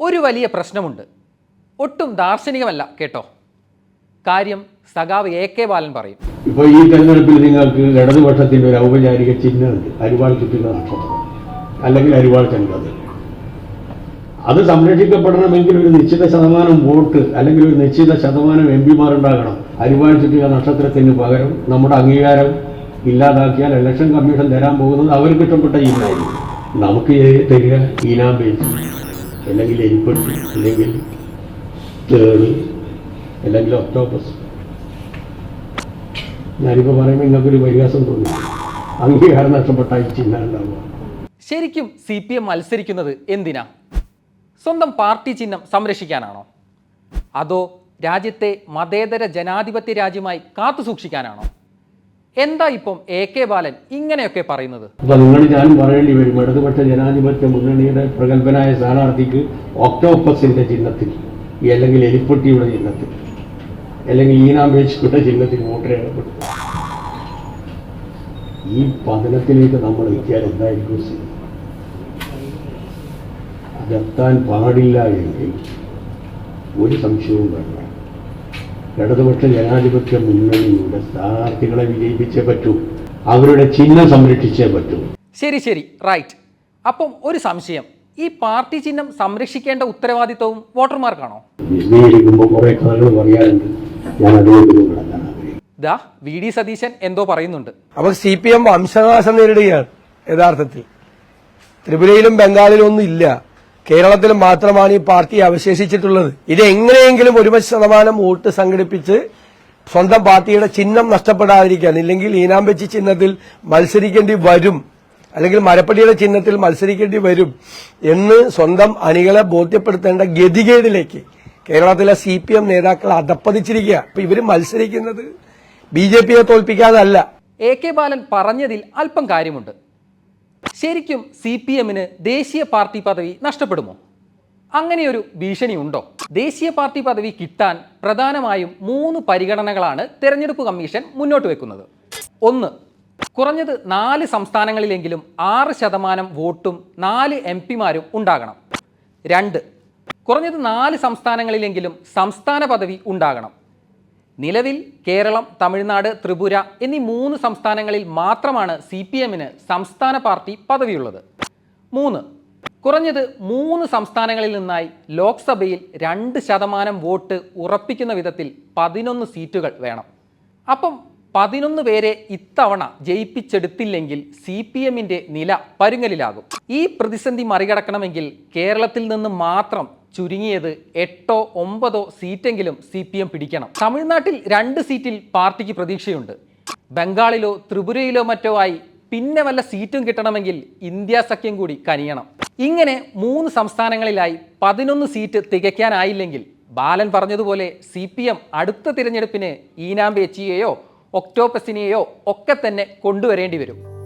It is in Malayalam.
ഒരു വലിയ പ്രശ്നമുണ്ട്. ഒട്ടും ദാർശനികമല്ല കേട്ടോ. കാര്യം സഖാവ് എ കെ ബാലൻ പറയും. ഇപ്പോൾ ഈ തെരഞ്ഞെടുപ്പിൽ നിങ്ങൾക്ക് ഇടതുപക്ഷത്തിന്റെ ഒരു ഔപചാരിക ചിഹ്നമുണ്ട്. അരിവാൾ ചുറ്റുന്ന നക്ഷത്രം. അല്ലെങ്കിൽ അരിവാൾ ചങ്കത് അത് സംരക്ഷിക്കപ്പെടണമെങ്കിൽ ഒരു നിശ്ചിത ശതമാനം വോട്ട് അല്ലെങ്കിൽ ഒരു നിശ്ചിത ശതമാനം എം പിമാരുണ്ടാകണം അരിവാൾ ചുറ്റുക നക്ഷത്രത്തിന് പകരം നമ്മുടെ അംഗീകാരം ഇല്ലാതാക്കിയാൽ ഇലക്ഷൻ കമ്മീഷൻ തരാൻ പോകുന്നത് അവർക്ക് ഇഷ്ടപ്പെട്ട ചിഹ്നമായിരിക്കും നമുക്ക് തരിക ഈനാം ബേസ് അല്ലെങ്കിൽ എരിപ്പെട്ടി അല്ലെങ്കിൽ തേൾ അല്ലെങ്കിൽ ഒക്ടോപ്പസ് ഞാനിപ്പോൾ പറയുമ്പോൾ നിങ്ങൾക്കൊരു പരിഹാസം തോന്നി. അംഗീകാരം നഷ്ടപ്പെട്ട ഈ ഉണ്ടാവുക. ശരിക്കും സി പി എം മത്സരിക്കുന്നത് എന്തിനാ? സ്വന്തം പാർട്ടി ചിഹ്നം സംരക്ഷിക്കാനാണോ? അതോ രാജ്യത്തെ മതേതര ജനാധിപത്യ രാജ്യമായി കാത്തു സൂക്ഷിക്കാനാണോ എന്താ ഇപ്പം എ കെ ബാലൻ ഇങ്ങനെയൊക്കെ പറയുന്നത്? നിങ്ങൾ ഞാനും പറയേണ്ടി വരും. ഇടതുപക്ഷ ജനാധിപത്യ മുന്നണിയുടെ പ്രഗത്ഭനായ സ്ഥാനാർത്ഥിക്ക് ഒക്ടോപ്പസിന്റെ ചിഹ്നത്തിൽ അല്ലെങ്കിൽ എലിപ്പെട്ടിയുടെ ചിഹ്നത്തിൽ അല്ലെങ്കിൽ ഈനാമ്പേച്ചിയുടെ ചിഹ്നത്തിൽ വോട്ട് രേഖപ്പെടുത്തും ഈ പതനത്തിലേക്ക് നമ്മൾ എത്തിയാൽ എന്തായിരിക്കും സ്ഥിതി? അതെത്താൻ പാടില്ല എങ്കിൽ ഒരു സംശയവും വേണ്ട. ഇടതുപക്ഷ ജനാധിപത്യ മുന്നണിയുടെ സ്ഥാനാർത്ഥികളെ വിജയിപ്പിച്ചേ പറ്റൂ. അവരുടെ ചിഹ്നം സംരക്ഷിച്ചേ പറ്റൂ. ശരി ശരി. റൈറ്റ്. അപ്പം ഒരു സംശയം. ഈ പാർട്ടി ചിഹ്നം സംരക്ഷിക്കേണ്ട ഉത്തരവാദിത്വവും വോട്ടർമാർക്കാണോ? വിശദീകരിക്കുമ്പോൾ കുറെ കഥകൾ പറയാനുണ്ട് ഞാൻ അതിലേക്ക് കിടക്കാൻ ആഗ്രഹിക്കുന്നു. ദാ വി ഡി സതീശൻ എന്തോ പറയുന്നുണ്ട്. അപ്പൊ സി പി എം വംശനാശം നേരിടുകയാണ് യഥാർത്ഥത്തിൽ. ത്രിപുരയിലും ബംഗാളിലും ഒന്നും ഇല്ല. കേരളത്തിൽ മാത്രമാണ് ഈ പാർട്ടി അവശേഷിച്ചിട്ടുള്ളത്. ഇത് എങ്ങനെയെങ്കിലും ഒരുപത് ശതമാനം വോട്ട് സംഘടിപ്പിച്ച് സ്വന്തം പാർട്ടിയുടെ ചിഹ്നം നഷ്ടപ്പെടാതിരിക്കാൻ ഇല്ലെങ്കിൽ ഈനാമ്പച്ചി ചിഹ്നത്തിൽ മത്സരിക്കേണ്ടി വരും അല്ലെങ്കിൽ മരപ്പടിയുടെ ചിഹ്നത്തിൽ മത്സരിക്കേണ്ടി വരും എന്ന് സ്വന്തം അണികളെ ബോധ്യപ്പെടുത്തേണ്ട ഗതികേടിലേക്ക് കേരളത്തിലെ സി പി എം നേതാക്കൾ അധപ്പതിച്ചിരിക്കുക അപ്പൊ ഇവർ മത്സരിക്കുന്നത് ബി ജെ പിയെ തോൽപ്പിക്കാതല്ല. എ കെ ബാലൻ പറഞ്ഞതിൽ അല്പം കാര്യമുണ്ട്. ശരിക്കും സി പി എമ്മിന് ദേശീയ പാർട്ടി പദവി നഷ്ടപ്പെടുമോ? അങ്ങനെയൊരു ഭീഷണി ഉണ്ടോ? ദേശീയ പാർട്ടി പദവി കിട്ടാൻ പ്രധാനമായും മൂന്ന് പരിഗണനകളാണ് തെരഞ്ഞെടുപ്പ് കമ്മീഷൻ മുന്നോട്ട് വെക്കുന്നത്. ഒന്ന് കുറഞ്ഞത് നാല് സംസ്ഥാനങ്ങളിലെങ്കിലും ആറ് ശതമാനം വോട്ടും നാല് എം പിമാരും ഉണ്ടാകണം. രണ്ട് കുറഞ്ഞത് നാല് സംസ്ഥാനങ്ങളിലെങ്കിലും സംസ്ഥാന പദവി ഉണ്ടാകണം. നിലവിൽ കേരളം തമിഴ്നാട് ത്രിപുര എന്നീ മൂന്ന് സംസ്ഥാനങ്ങളിൽ മാത്രമാണ് സി പി എമ്മിന് സംസ്ഥാന പാർട്ടി പദവിയുള്ളത്. മൂന്ന് കുറഞ്ഞത് മൂന്ന് സംസ്ഥാനങ്ങളിൽ നിന്നായി ലോക്സഭയിൽ രണ്ട് ശതമാനം വോട്ട് ഉറപ്പിക്കുന്ന വിധത്തിൽ പതിനൊന്ന് സീറ്റുകൾ വേണം. അപ്പം പതിനൊന്ന് പേരെ ഇത്തവണ ജയിപ്പിച്ചെടുത്തില്ലെങ്കിൽ സി പി എമ്മിന്റെ നില പരുങ്ങലിലാകും. ഈ പ്രതിസന്ധി മറികടക്കണമെങ്കിൽ കേരളത്തിൽ നിന്ന് മാത്രം ചുരുങ്ങിയത് എട്ടോ ഒമ്പതോ സീറ്റെങ്കിലും സി പി എം പിടിക്കണം. തമിഴ്നാട്ടിൽ രണ്ട് സീറ്റിൽ പാർട്ടിക്ക് പ്രതീക്ഷയുണ്ട്. ബംഗാളിലോ ത്രിപുരയിലോ മറ്റോ ആയി പിന്നെ വല്ല സീറ്റും കിട്ടണമെങ്കിൽ ഇന്ത്യ സഖ്യം കൂടി കനിയണം. ഇങ്ങനെ മൂന്ന് സംസ്ഥാനങ്ങളിലായി പതിനൊന്ന് സീറ്റ് തികയ്ക്കാനായില്ലെങ്കിൽ ബാലൻ പറഞ്ഞതുപോലെ സി പി എം അടുത്ത തിരഞ്ഞെടുപ്പിന് ഈനാം വേച്ചിയെയോ ഒക്ടോപ്പസിനെയോ ഒക്കെ തന്നെ കൊണ്ടുവരേണ്ടി വരും.